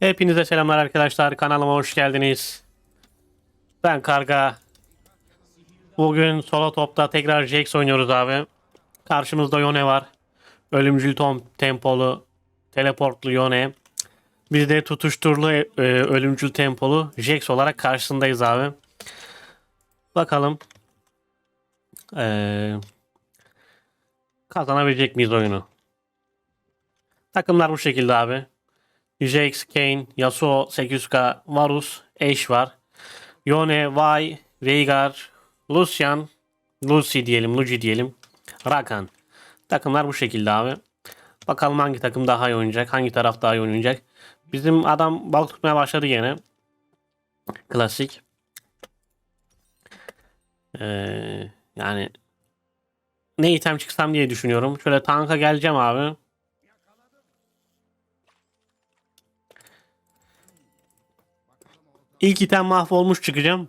Hepinize selamlar arkadaşlar. Kanalıma hoş geldiniz. Ben Karga. Bugün solo topta tekrar Jax oynuyoruz abi. Karşımızda Yone var. Ölümcül tom tempolu teleportlu Yone. Biz de tutuşturulu e, ölümcül tempolu Jax olarak karşısındayız abi. Bakalım. Ee, kazanabilecek miyiz oyunu? Takımlar bu şekilde abi. Jax, Kane, Yasuo, 800k, Varus, Ashe var. Yone, Vi, Veigar, Lucian, Lucy diyelim, Luigi diyelim. Rakan. Takımlar bu şekilde abi. Bakalım hangi takım daha iyi oynayacak, hangi taraf daha iyi oynayacak. Bizim adam balık tutmaya başladı yine. Klasik. Ee, yani ne item çıksam diye düşünüyorum. Şöyle tanka geleceğim abi. İlk item mahvolmuş çıkacağım.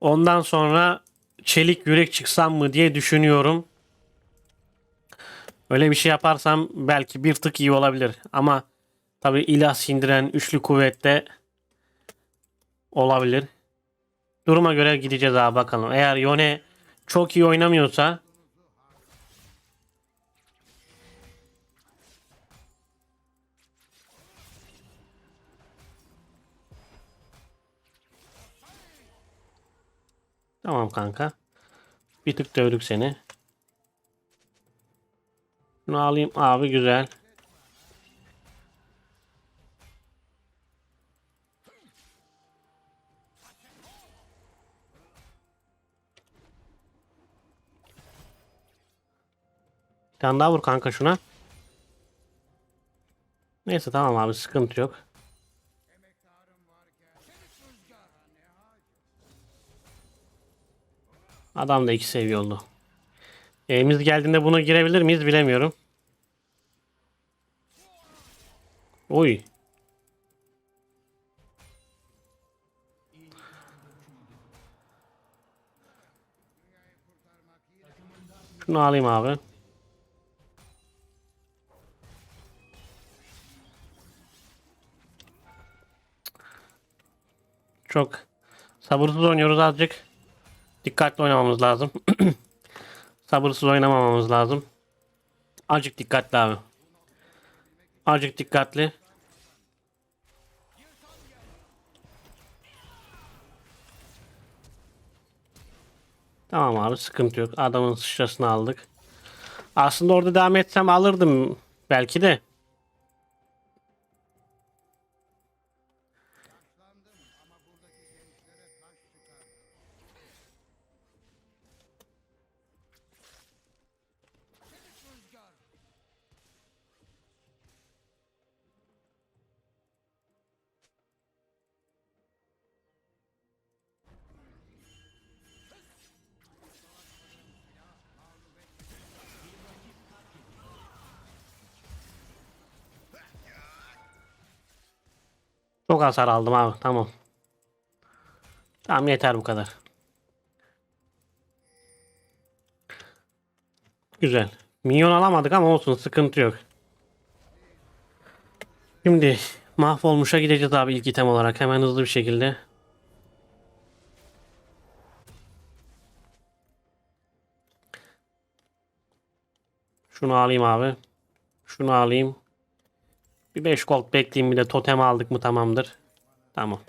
Ondan sonra çelik yürek çıksam mı diye düşünüyorum. Öyle bir şey yaparsam belki bir tık iyi olabilir. Ama tabi ilah sindiren üçlü kuvvette olabilir. Duruma göre gideceğiz abi bakalım. Eğer Yone çok iyi oynamıyorsa Tamam kanka. Bir tık dövdük seni. Şunu alayım abi güzel. Bir tane daha vur kanka şuna. Neyse tamam abi sıkıntı yok. Adam da iki seviye oldu. Evimiz geldiğinde buna girebilir miyiz bilemiyorum. Oy. Şunu alayım abi. Çok sabırsız oynuyoruz azıcık. Dikkatli oynamamız lazım. Sabırsız oynamamamız lazım. Azıcık dikkatli abi. Azıcık dikkatli. Tamam abi sıkıntı yok. Adamın sıçrasını aldık. Aslında orada devam etsem alırdım belki de. Çok hasar aldım abi. Tamam. Tamam yeter bu kadar. Güzel. Minyon alamadık ama olsun sıkıntı yok. Şimdi mahvolmuşa gideceğiz abi ilk item olarak hemen hızlı bir şekilde. Şunu alayım abi. Şunu alayım. Bir 5 gold bekleyeyim bir de totem aldık mı tamamdır. Tamam.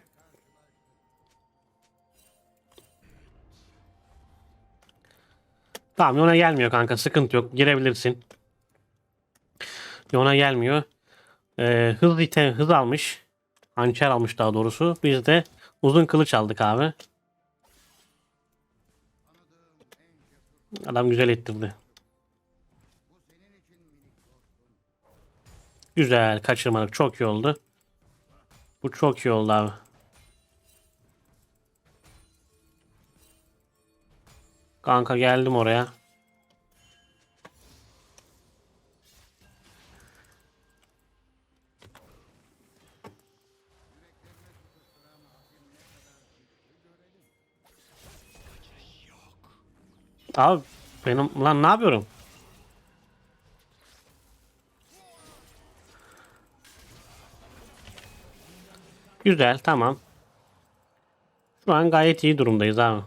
Tamam Yona gelmiyor kanka sıkıntı yok girebilirsin. Yona gelmiyor. Ee, hız item hız almış. Hançer almış daha doğrusu. Biz de uzun kılıç aldık abi. Adam güzel ettirdi. Güzel kaçırmadık. Çok iyi oldu. Bu çok iyi oldu abi. Kanka geldim oraya. Abi benim lan ne yapıyorum? Güzel tamam. Şu an gayet iyi durumdayız abi.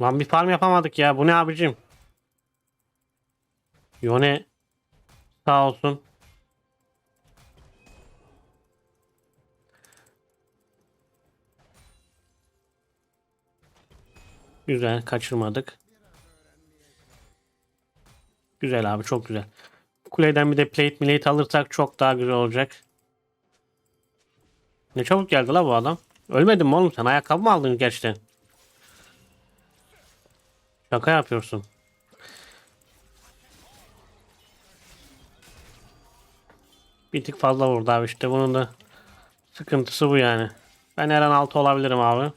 Lan bir farm yapamadık ya. Bu ne abicim? Yone sağ olsun. Güzel kaçırmadık. Güzel abi çok güzel. Kuleden bir de plate milate alırsak çok daha güzel olacak. Ne çabuk geldi la bu adam. Ölmedin mi oğlum sen? Ayakkabı mı aldın gerçekten? Şaka yapıyorsun. Bir tık fazla vurdu abi işte bunun da sıkıntısı bu yani. Ben her an altı olabilirim abi.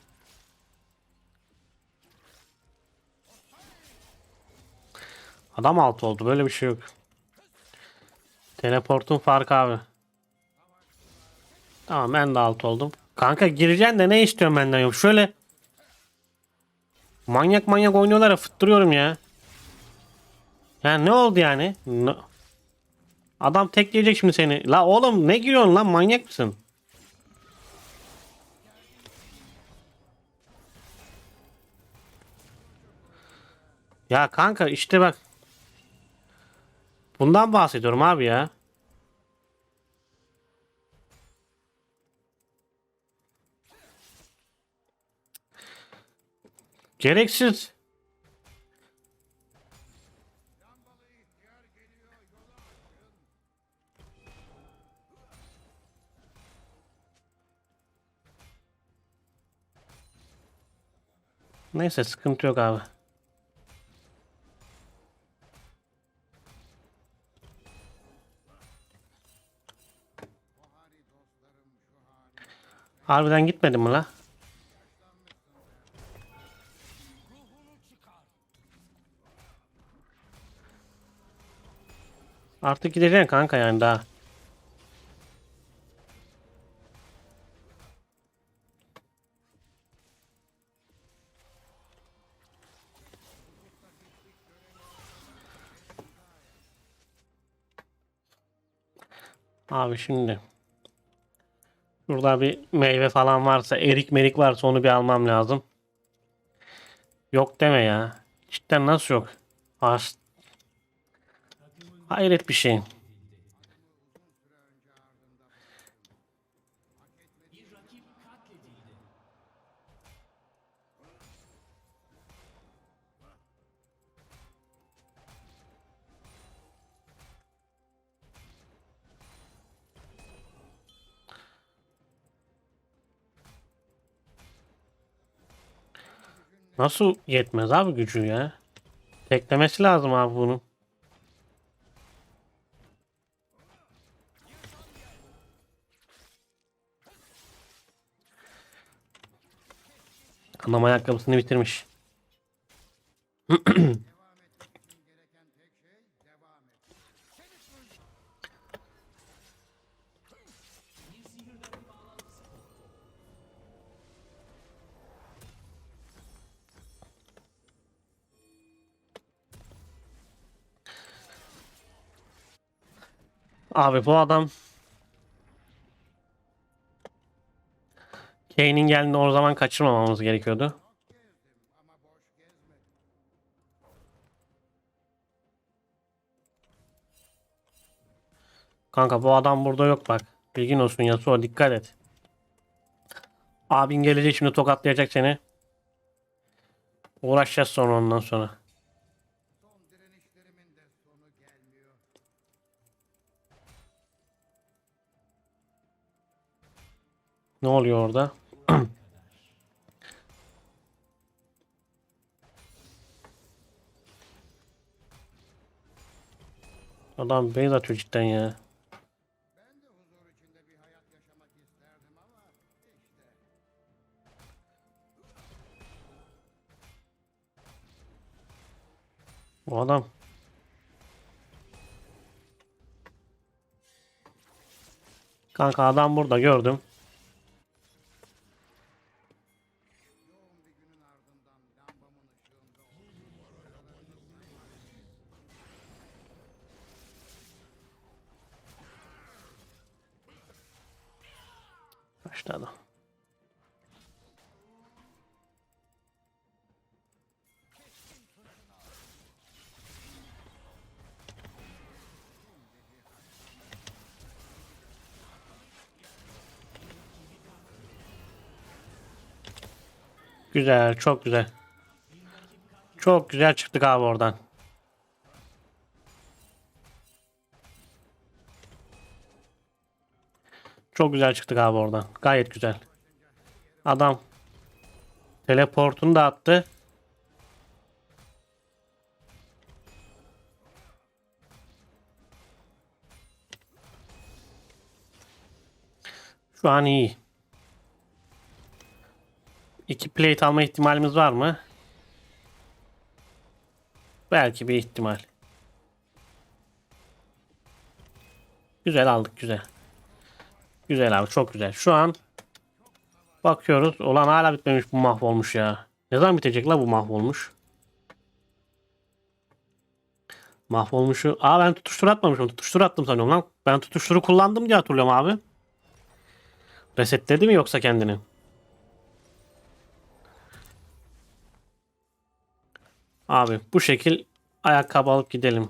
Adam altı oldu böyle bir şey yok. Teleportun farkı abi. Tamam ben de alt oldum. Kanka gireceksin de ne istiyorsun benden yok. Şöyle manyak manyak oynuyorlar ya fıttırıyorum ya. Yani ne oldu yani? Ne- Adam tekleyecek şimdi seni. La oğlum ne giriyorsun lan manyak mısın? Ya kanka işte bak. Bundan bahsediyorum abi ya. Gereksiz. Neyse sıkıntı yok abi. Harbiden gitmedin mi la? Artık gideceksin kanka yani daha. Abi şimdi. Burada bir meyve falan varsa, erik merik varsa onu bir almam lazım. Yok deme ya. Cidden nasıl yok? As Hayret bir şey. Nasıl yetmez abi gücü ya? Teklemesi lazım abi bunun. Anam ayakkabısını bitirmiş. Abi bu adam Kane'in geldiğinde o zaman kaçırmamamız gerekiyordu. Kanka bu adam burada yok bak. Bilgin olsun Yasuo dikkat et. Abin gelecek şimdi tokatlayacak seni. Uğraşacağız sonra ondan sonra. Ne oluyor orada? Adam beyaz atıyor cidden ya. Bu adam. Kanka adam burada gördüm. Başladı. Güzel, çok güzel. Çok güzel çıktık abi oradan. Çok güzel çıktık abi oradan. Gayet güzel. Adam teleportunu da attı. Şu an iyi. İki plate alma ihtimalimiz var mı? Belki bir ihtimal. Güzel aldık güzel. Güzel abi çok güzel. Şu an bakıyoruz. Olan hala bitmemiş bu mahvolmuş ya. Ne zaman bitecek la bu mahvolmuş? Mahvolmuşu. Aa ben tutuştur atmamışım. Tutuştur attım sanıyorum lan. Ben tutuşturu kullandım diye hatırlıyorum abi. Resetledi mi yoksa kendini? Abi bu şekil ayakkabı alıp gidelim.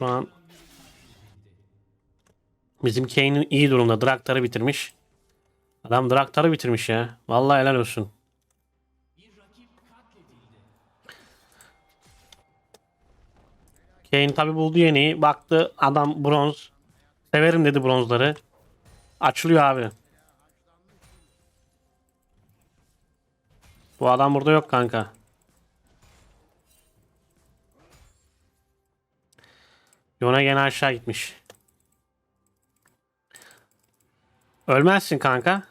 Şu an bizim Kane'in iyi durumda. Draktar'ı bitirmiş. Adam Draktar'ı bitirmiş ya. Vallahi helal olsun. Kane tabi buldu yeniyi. Baktı adam bronz. Severim dedi bronzları. Açılıyor abi. Bu adam burada yok kanka. Yona gene aşağı gitmiş. Ölmezsin kanka.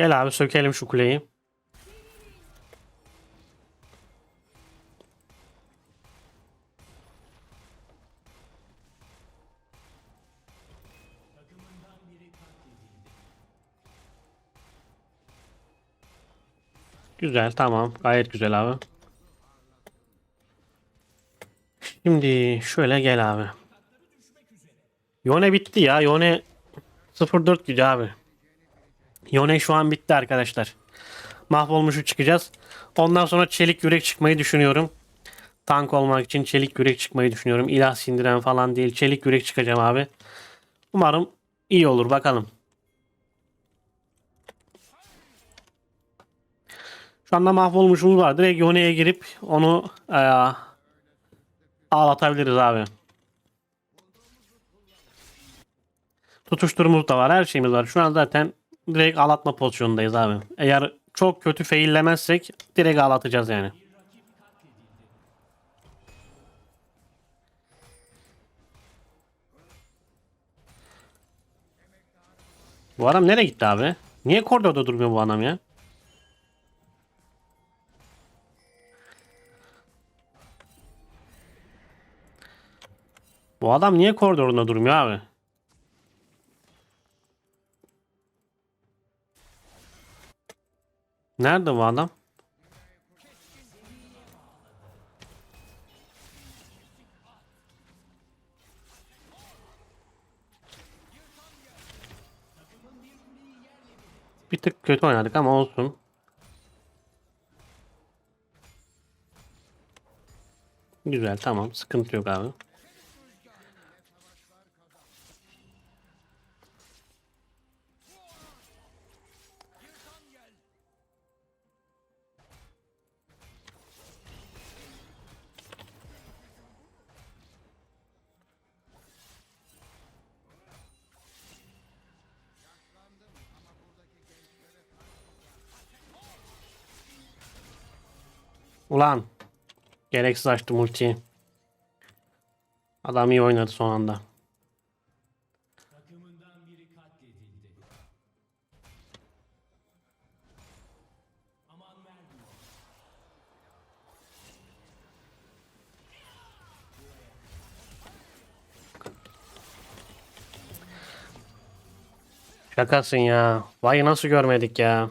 Gel abi sökelim şu kuleyi. Güzel tamam. Gayet güzel abi. Şimdi şöyle gel abi. Yone bitti ya. Yone 0-4 gidiyor abi. Yone şu an bitti arkadaşlar. Mahvolmuşu çıkacağız. Ondan sonra çelik yürek çıkmayı düşünüyorum. Tank olmak için çelik yürek çıkmayı düşünüyorum. İlah sindiren falan değil. Çelik yürek çıkacağım abi. Umarım iyi olur bakalım. Şu anda mahvolmuşumuz var. Direkt Yone'ye girip onu e, ağlatabiliriz abi. Tutuşturumuz da var. Her şeyimiz var. Şu an zaten direkt ağlatma pozisyonundayız abi. Eğer çok kötü faillemezsek direkt ağlatacağız yani. Bu adam nereye gitti abi? Niye koridorda durmuyor bu adam ya? Bu adam niye koridorunda durmuyor abi? Nerede bu adam? Bir tık kötü oynadık ama olsun. Güzel tamam sıkıntı yok abi. Ulan Gereksiz açtım ultiyi. Adam iyi oynadı son anda. Şakasın ya. Vay'ı nasıl görmedik ya?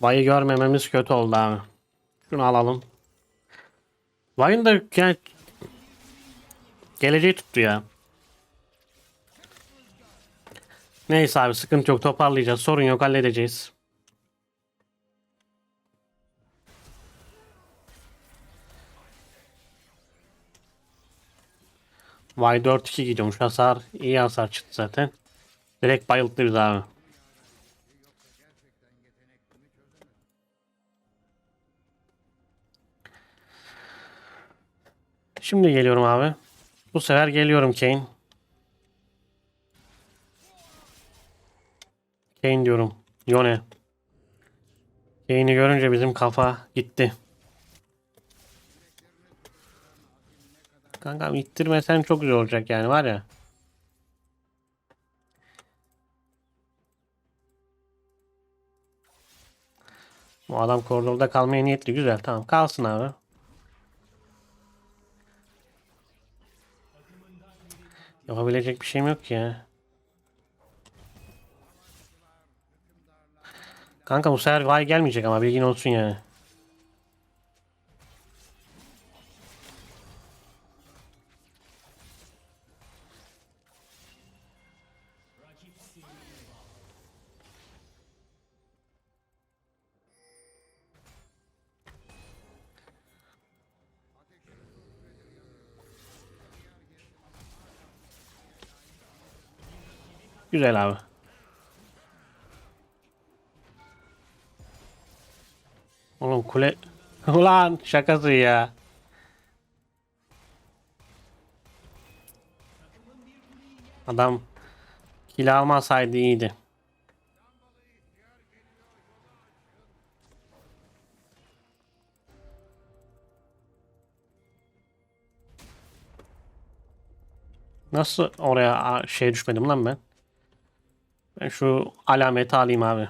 Vay'ı görmememiz kötü oldu abi. Şunu alalım. Vay'ın da yani geleceği tuttu ya. Neyse abi sıkıntı yok toparlayacağız. Sorun yok halledeceğiz. Vay 4-2 gidiyormuş hasar. iyi hasar çıktı zaten. Direkt bayılttı bizi abi. Şimdi geliyorum abi. Bu sefer geliyorum Kane. Kane diyorum. Yone. Kane'i görünce bizim kafa gitti. Kankam ittirmesen çok güzel olacak yani var ya. Bu adam koridorda kalmaya niyetli. Güzel tamam kalsın abi. Yapabilecek bir şeyim yok ki ya. Kanka bu sefer vay gelmeyecek ama bilgin olsun yani. Güzel abi. Oğlum kule... Ulan şakası ya. Adam kill almasaydı iyiydi. Nasıl oraya şey düşmedim lan ben? Şu alameti alayım abi.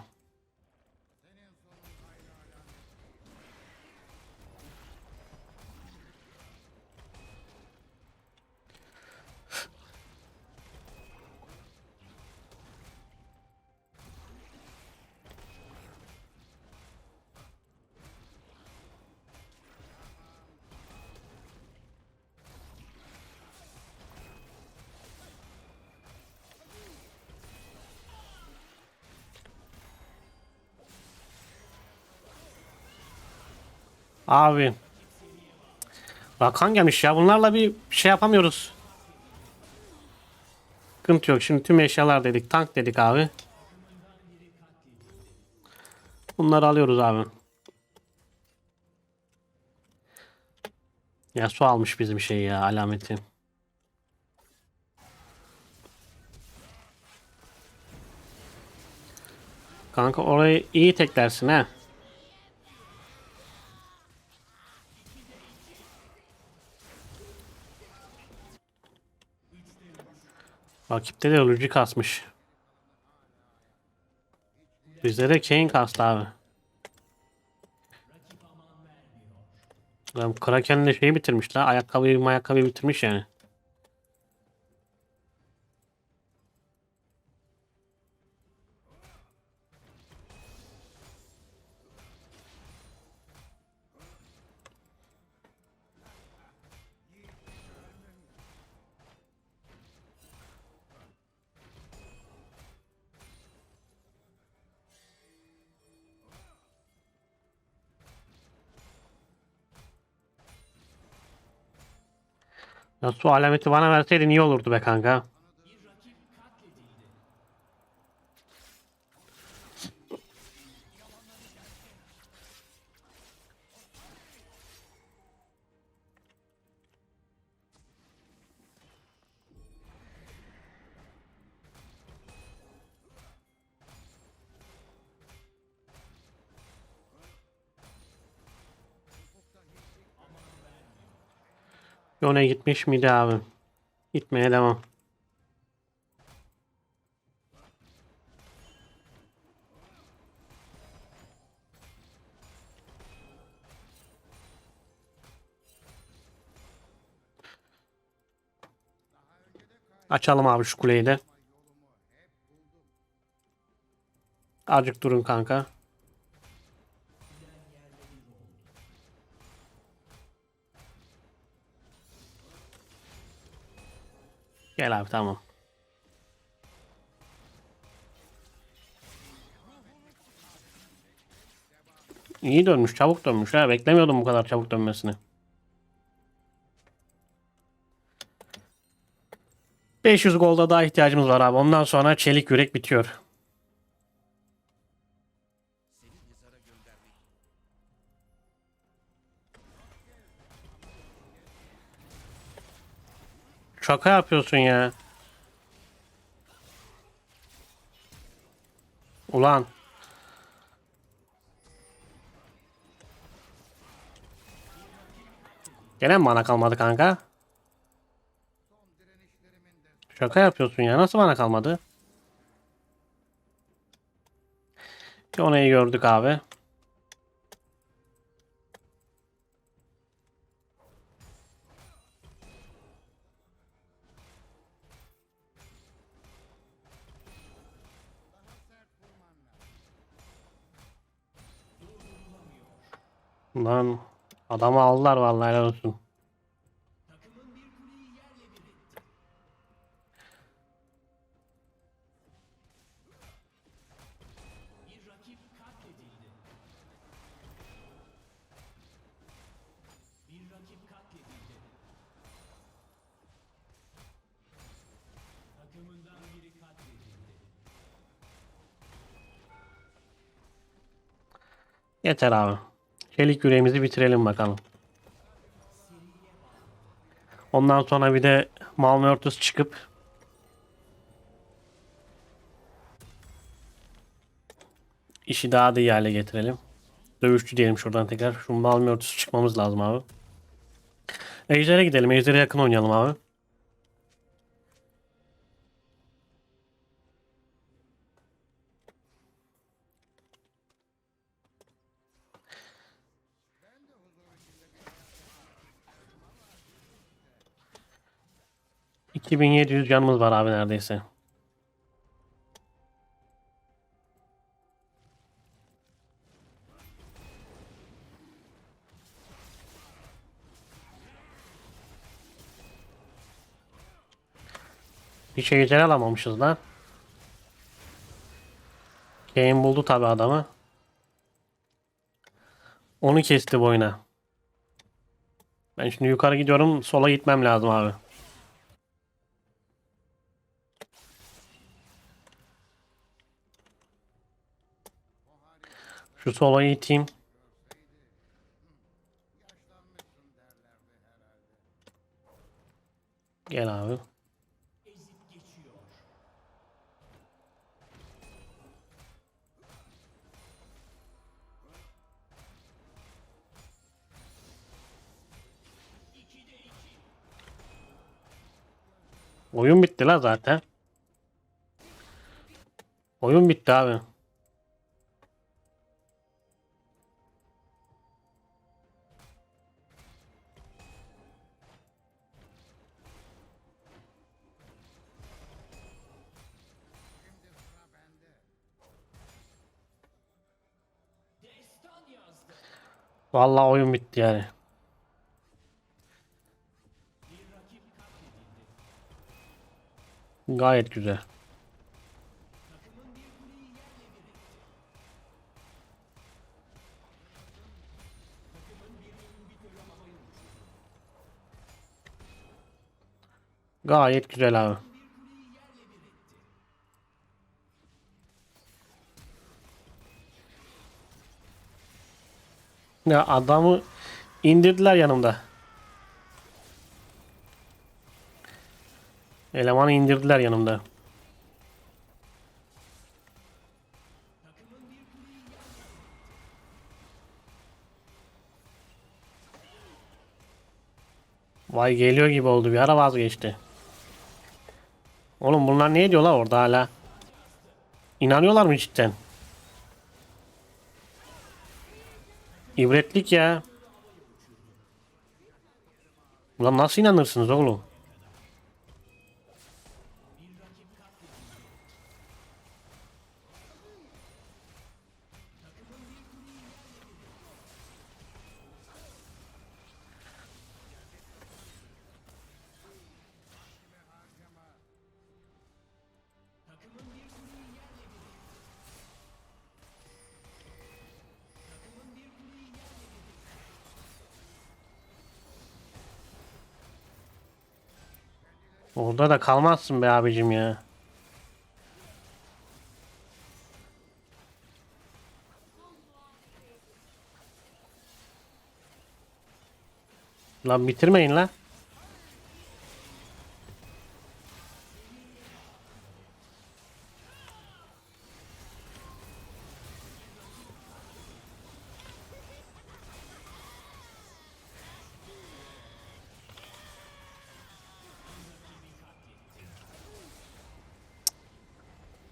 Abi. Rakan gelmiş ya. Bunlarla bir şey yapamıyoruz. Sıkıntı yok. Şimdi tüm eşyalar dedik. Tank dedik abi. Bunları alıyoruz abi. Ya su almış bizim şey ya alameti. Kanka orayı iyi teklersin ha. Rakipte de ölücü kasmış. Bizde de Kane kastı abi. Lan Kraken de şeyi bitirmiş la. Ayakkabıyı ayakkabıyı bitirmiş yani. Ya su alameti bana verseydin iyi olurdu be kanka. Yone gitmiş miydi abi? Gitmeye devam. Açalım abi şu kuleyi de. Azıcık durun kanka. Gel abi tamam. İyi dönmüş, çabuk dönmüş ha. Beklemiyordum bu kadar çabuk dönmesini. 500 golda daha ihtiyacımız var abi. Ondan sonra çelik yürek bitiyor. Şaka yapıyorsun ya. Ulan. Gene mi bana kalmadı kanka? Şaka yapıyorsun ya. Nasıl bana kalmadı? Yone'yi gördük abi. Lan adamı aldılar vallahi helal olsun. Yeter abi. Çelik yüreğimizi bitirelim bakalım. Ondan sonra bir de Malmörtüs çıkıp işi daha da iyi hale getirelim. Dövüşçü diyelim şuradan tekrar. Şu Malmörtüs çıkmamız lazım abi. Ejder'e gidelim. Ejder'e yakın oynayalım abi. ...2700 canımız var abi neredeyse. Bir şey güzel alamamışız lan. Kane buldu tabi adamı. Onu kesti boyuna. Ben şimdi yukarı gidiyorum. Sola gitmem lazım abi. Şu sola iteyim. Gel abi. Oyun bitti la zaten. Oyun bitti abi. Vallahi oyun bitti yani. Gayet güzel. Gayet güzel abi. Ya adamı indirdiler yanımda. Elemanı indirdiler yanımda. Vay geliyor gibi oldu bir ara vazgeçti. Oğlum bunlar ne ediyorlar orada hala? İnanıyorlar mı cidden? İbretlik ya. Ulan nasıl inanırsınız oğlum? Orada da kalmazsın be abicim ya. Lan bitirmeyin lan.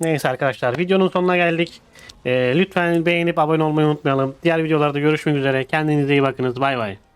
Neyse arkadaşlar videonun sonuna geldik. Ee, lütfen beğenip abone olmayı unutmayalım. Diğer videolarda görüşmek üzere. Kendinize iyi bakınız. Bay bay.